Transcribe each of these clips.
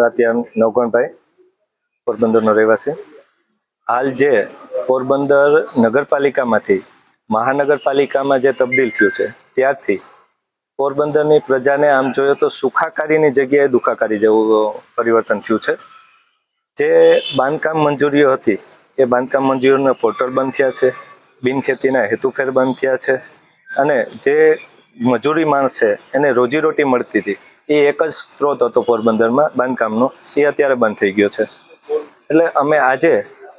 રાતિયાન નવગણભાઈ, પોરબંદરનો રહેવાસી. હાલ જે પોરબંદર નગરપાલિકામાંથી, મહાનગરપાલિકામાં જે તબદીલ થયું છે, ત્યારથી પોરબંદરની પ્રજાને આમ જોઈએ તો સુખાકારીની જગ્યાએ દુખાકારી જેવું પરિવર્તન થયું છે. જે બાંધકામ મંજૂરીઓ હતી, એ બાંધકામ મંજૂરીઓના પોર્ટલ બંધ થયા છે, બિનખેતીના હેતુફેર બંધ થયા છે અને જે મજૂરી માણસ છે, એને રોજીરોટી મળતી હતી. એ એક જ સ્ત્રોત હતો પોરબંદરમાં, બાંધકામનો. એ અત્યારે બંધ થઈ ગયો છે. એટલે અમે આજે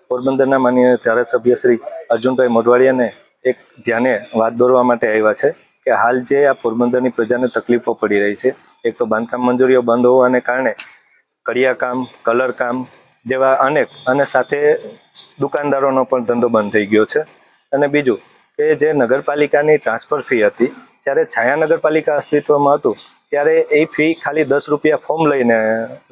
પોરબંદરના માનીય ધારાસભ્ય શ્રી અર્જુનભાઈ મોઢવાડિયાને એક ધ્યાને વાત દોરવા માટે આવ્યા છે કે હાલ જે આ પોરબંદરની પ્રજાને તકલીફો પડી રહી છે, એક તો બાંધકામ મંજૂરીઓ બંધ હોવાને કારણે કડિયાકામ, કલરકામ જેવા અનેક અને સાથે દુકાનદારોનો પણ ધંધો બંધ થઈ ગયો છે. અને બીજું કે જે નગરપાલિકાની ટ્રાન્સફર ફી હતી ત્યારે છાયા નગરપાલિકા અસ્તિત્વમાં હતું ત્યારે એ ફી ખાલી દસ રૂપિયા ફોર્મ લઈને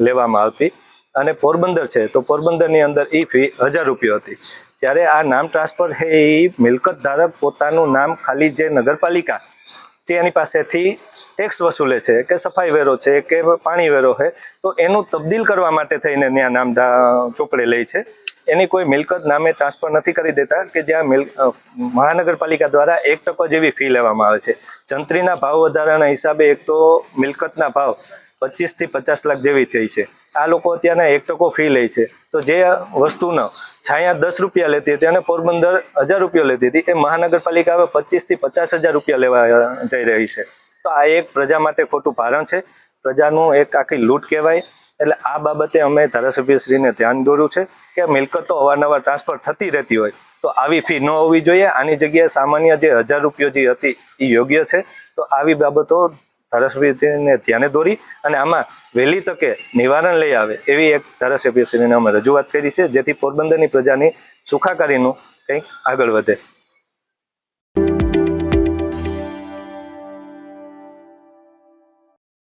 લેવામાં આવતી અને પોરબંદર છે, તો પોરબંદરની અંદર એ ફી હજાર રૂપિયા હતી. ત્યારે આ નામ ટ્રાન્સફર છે, એ મિલકત ધારક પોતાનું નામ ખાલી જે નગરપાલિકા જે એની પાસેથી ટેક્સ વસૂલે છે, કે સફાઈ વેરો છે, કે પાણી વેરો છે, તો એનું તબદીલ કરવા માટે થઈને ત્યાં નામ ચોપડે લે છે. એની કોઈ મિલકત નામે ટ્રાન્સફર નથી કરી દેતા કે જ્યાં મિલ મહાનગરપાલિકા દ્વારા એક ટકો જેવી ફી લેવામાં આવે છે. જંત્રીના ભાવ વધારાના હિસાબે એક તો મિલકતના ભાવ પચીસથી પચાસ લાખ જેવી થઈ છે. આ લોકો અત્યારના એક ટકો ફી લે છે. તો જે વસ્તુનો છાયા દસ રૂપિયા લેતી હતી અને પોરબંદર હજાર રૂપિયા લેતી હતી, એ મહાનગરપાલિકા હવે પચીસથી પચાસ હજાર રૂપિયા લેવા જઈ રહી છે. તો આ એક પ્રજા માટે ખોટું ભારણ છે. પ્રજાનું એક આખી લૂંટ કહેવાય. એટલે આ બાબતે અમે ધારાસભ્યશ્રીને ધ્યાન દોર્યું છે કે મિલકતો અવારનવાર ટ્રાન્સફર થતી રહેતી હોય તો આવી ફી ન હોવી જોઈએ. આની જગ્યાએ સામાન્ય જે હજાર રૂપિયો જે હતી એ યોગ્ય છે. તો આવી બાબતો ધારાસભ્યશ્રીને ધ્યાને દોરી અને આમાં વહેલી તકે નિવારણ લઈ આવે એવી એક ધારાસભ્યશ્રીને અમે રજૂઆત કરી છે, જેથી પોરબંદરની પ્રજાની સુખાકારીનું કંઈક આગળ વધે.